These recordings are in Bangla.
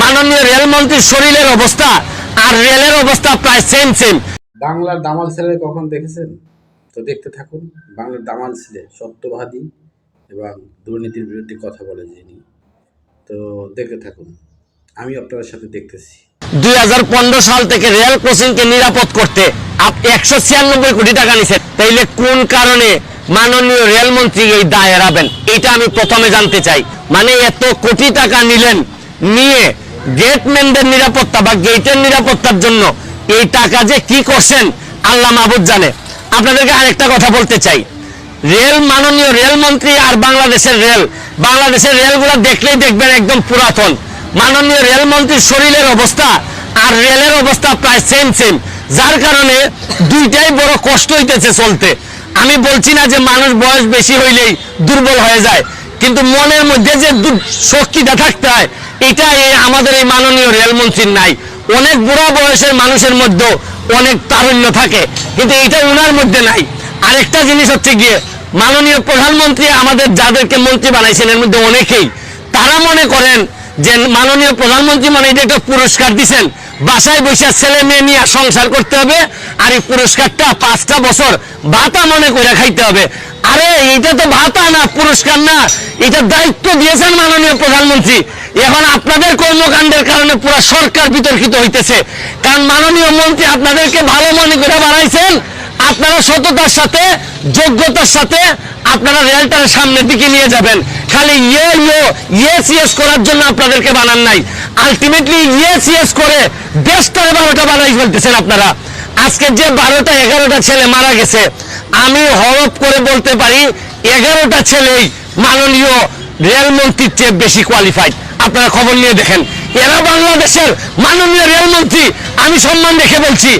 মাননীয় রেলমন্ত্রীর শরীরের অবস্থা আর রেলের অবস্থা প্রায় সেম সেম বাংলার দামাল ছেলে কখন দেখেছেন? তো দেখতে থাকুন বাংলার দামাল ছেলে সত্যবাদী এবং দুর্নীতির বিরুদ্ধে কথা বলে যিনি। তো দেখতে থাকুন আমি আপনাদের সাথে দেখতেছি। দুই হাজার পনেরো সাল থেকে রেল ক্রসিংকে নিরাপদ করতে একশো ছিয়ানব্বই কোটি টাকা নিছে তাইলে কোন কারণে মাননীয় রেলমন্ত্রী এই দায় এড়াবেন এটা আমি প্রথমে জানতে চাই। মানে এত কোটি টাকা নিলেন নিয়ে গেটম্যানদের নিরাপত্তা বা গেটের নিরাপত্তার জন্য এই টাকা যে কি করছেন, আল্লাহ মাহবুদ জানে। আপনাদেরকে আরেকটা কথা বলতে চাই। রেল মাননীয় রেলমন্ত্রী আর বাংলাদেশের রেল, বাংলাদেশের রেলগুলো দেখলেই দেখবেন একদম পুরাতন। মাননীয় রেলমন্ত্রীর শরীরের অবস্থা আর রেলের অবস্থা প্রায় সেম সেম যার কারণে দুইটাই বড় কষ্ট হইতেছে চলতে। আমি বলছি না যে মানুষ বয়স বেশি হইলেই দুর্বল হয়ে যায়। কিন্তু মনের মধ্যে যে শক্তিটা থাকতে হয় এটা আমাদের এই মাননীয় রেলমন্ত্রীর নাই। অনেক বুড়া বয়সের মানুষের মধ্যেও অনেক তারুণ্য থাকে, কিন্তু এটা ওনার মধ্যে নাই। আরেকটা জিনিস হচ্ছে গিয়ে, মাননীয় প্রধানমন্ত্রী আমাদের যাদেরকে মন্ত্রী বানাইছেন, এর মধ্যে অনেকেই, তারা মনে করেন যে মাননীয় প্রধানমন্ত্রী মানে এটা একটা পুরস্কার দিছেন। বাসায় বসে ছেলে মেয়ে নিয়ে সংসার করতে হবে, আর এই পুরস্কারটা পাঁচটা বছর ভাতা মনে করে খাইতে হবে। আরে এটা তো ভাতা না, পুরস্কার না। এটা দায়িত্ব দিয়েছেন মাননীয় প্রধানমন্ত্রী। এখন আপনাদের কর্মকাণ্ডের কারণে পুরো সরকার বিতর্কিত হইতেছে। কারণ মাননীয় মন্ত্রী আপনাদেরকে ভালো মনে করে বানাইছেন আপনারা সততার সাথে, যোগ্যতার সাথে আপনারা রেলটার সামনের দিকে নিয়ে যাবেন। খালি ইয়ে ইয়ে ইয়েস ইয়েস করার জন্য আপনাদেরকে বানান নাই। আলটিমেটলি ইয়েস ইয়েস করে দেশটার বারোটা বানাই ফেলতেছেন আপনারা। আজকে যে বারোটা, এগারোটা ছেলে মারা গেছে আমি হরপ করে বলতে পারি, এগারোটা ছেলেই মাননীয় রেলমন্ত্রীর চেয়ে বেশি কোয়ালিফাইড আপনারা খবর নিয়ে দেখেন। এরা বাংলাদেশের মাননীয় রেলমন্ত্রী, আমি সম্মান রেখে বলছি,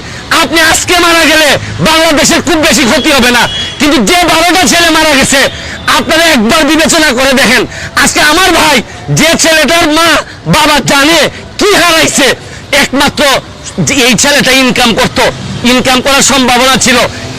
আপনি আজকে মারা গেলে বাংলাদেশের খুব বেশি ক্ষতি হবে না। কিন্তু যে বারোটা ছেলে মারা গেছে, আপনারা একবার বিবেচনা করে দেখেন। আজকে আমার ভাই, যে ছেলেটার মা, বাবা জানে কি হারাইছে। একমাত্র এই ছেলেটা ইনকাম করত। ইনকাম করার সম্ভাবনা ছিল।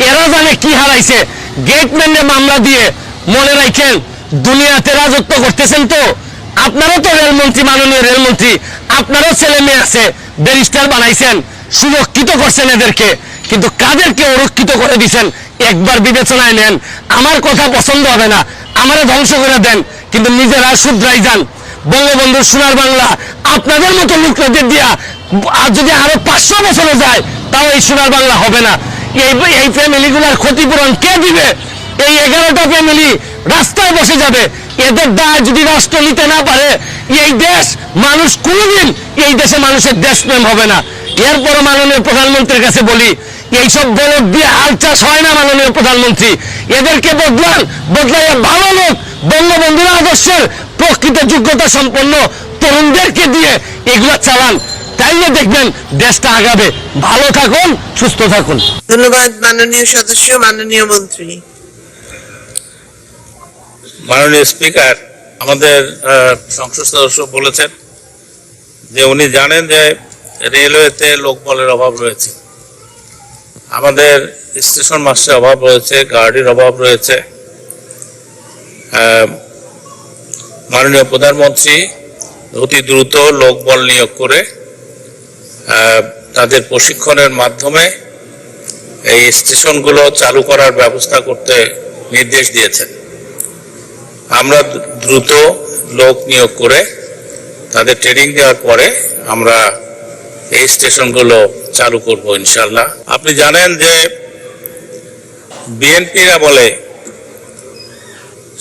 এরা জানে কি হারাইছে। গেটম্যানে মামলা দিয়ে মনে রাখেন, দুনিয়াতে রাজত্ব করতেছেন তো। আপনারও তো রেলমন্ত্রী, মাননীয় রেলমন্ত্রী, আপনারও ছেলে মেয়ে আছে ব্যারিস্টার বানাইছেন, সুরক্ষিত করছেন এদেরকে। কিন্তু কাদেরকে অরক্ষিত করে দিছেন? একবার বিবেচনায় নেন। আমার কথা পছন্দ হবে না। আমারে ধ্বংস করে দেন। কিন্তু নিজেরা শুধরাই যান। বঙ্গবন্ধু সোনার বাংলা, আপনাদের মতো লোকদের দিয়া, আর যদি আরও পাঁচশো বছরে যায় তাও এই সোনার বাংলা হবে না। এই এই ফ্যামিলিগুলোর ক্ষতিপূরণ কে দিবে? এই এগারোটা ফ্যামিলি রাস্তায় বসে যাবে। এদের দায় যদি রাষ্ট্র নিতে না পারে, এই দেশ মানুষ কোনদিন এই দেশে মানুষের দেশপ্রেম হবে না। এরপর মাননীয় প্রধানমন্ত্রীর কাছে বলি, এইসব বলদ দিয়ে হাল চাষ হয় না মাননীয় প্রধানমন্ত্রী। এদেরকে বদলান, বদলাইয়া ভালো লোক, বঙ্গবন্ধুর আদর্শের প্রকৃত যোগ্যতা সম্পন্ন তরুণদেরকে দিয়ে এগুলো চালান। তাইলে দেখবেন দেশটা আগাবে। ভালো থাকুন সুস্থ থাকুন। ধন্যবাদ মাননীয় সদস্য মাননীয় মন্ত্রী। মাননীয় স্পিকার আমাদের আহ, সংসদ সদস্য বলেছেন যে উনি জানেন যে রেলওয়েতে লোকবলের অভাব রয়েছে। আমাদের স্টেশন মাস্টারের অভাব রয়েছে গার্ডের অভাব রয়েছে। আহ, মাননীয় প্রধানমন্ত্রী অতি দ্রুত লোকবল নিয়োগ করে তাদের প্রশিক্ষণের মাধ্যমে এই স্টেশনগুলো চালু করার ব্যবস্থা করতে নির্দেশ দিয়েছেন। আমরা দ্রুত লোক নিয়োগ করে তাদের ট্রেনিং দেওয়ার পরে আমরা এই স্টেশনগুলো চালু করব ইনশাল্লাহ আপনি জানেন যে বিএনপিরা বলে,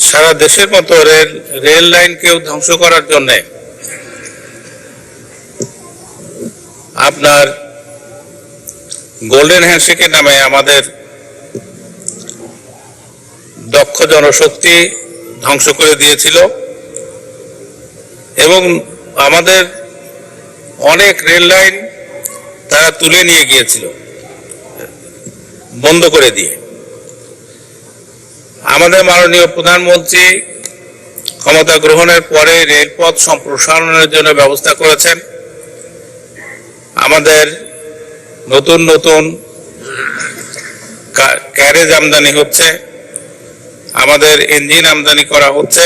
সারা দেশের মতো রেল রেল লাইনকেও ধ্বংস করার জন্যে আপনার গোল্ডেন হ্যান্ডশেকের নামে আমাদের দক্ষ জনশক্তি ধ্বংস করে দিয়েছিল। এবং আমাদের অনেক রেল লাইন তারা তুলে নিয়ে গিয়েছিল। বন্ধ করে দিয়ে। আমাদের মাননীয় প্রধানমন্ত্রী ক্ষমতা গ্রহণের পরে রেলপথ সম্প্রসারণের জন্য ব্যবস্থা করেছেন। আমাদের নতুন নতুন ক্যারেজ আমদানি হচ্ছে, আমাদের ইঞ্জিন আমদানি করা হচ্ছে।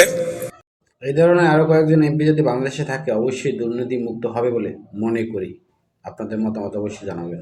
এই ধরনের আরও কয়েকজন এমপি যদি বাংলাদেশে থাকে, অবশ্যই দুর্নীতি মুক্ত হবে বলে মনে করি। আপনাদের মতামত অবশ্যই জানাবেন।